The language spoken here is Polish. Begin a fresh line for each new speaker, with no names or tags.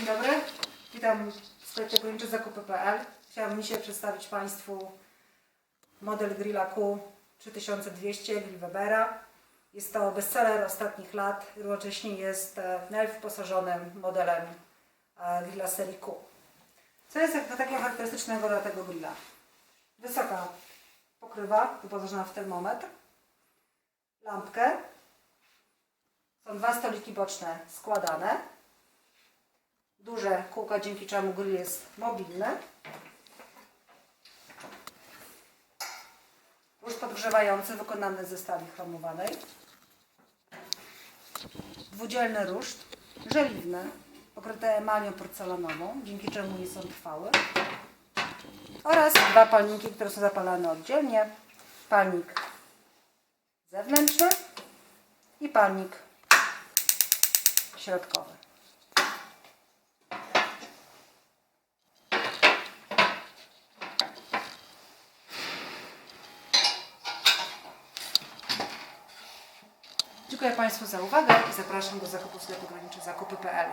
Dzień dobry, witam w sklepie górniczy zakupy.pl. Chciałabym dzisiaj przedstawić Państwu model grilla Q 3200 grill Webera. Jest to bestseller ostatnich lat, równocześnie jest e, najwyposażonym modelem e, grilla serii Q. Co jest jak- takiego charakterystycznego dla tego grilla? Wysoka pokrywa wyposażona w termometr, lampkę, są dwa stoliki boczne składane, duże kółka, dzięki czemu grill jest mobilny. Róż podgrzewający wykonany ze stali chromowanej. Dwudzielny ruszt, żeliwny, pokryty emalią porcelanową, dzięki czemu nie są trwałe. Oraz dwa palniki, które są zapalane oddzielnie. Palnik zewnętrzny i palnik środkowy. Dziękuję Państwu za uwagę i zapraszam do zakupu sklepu zakupy.pl.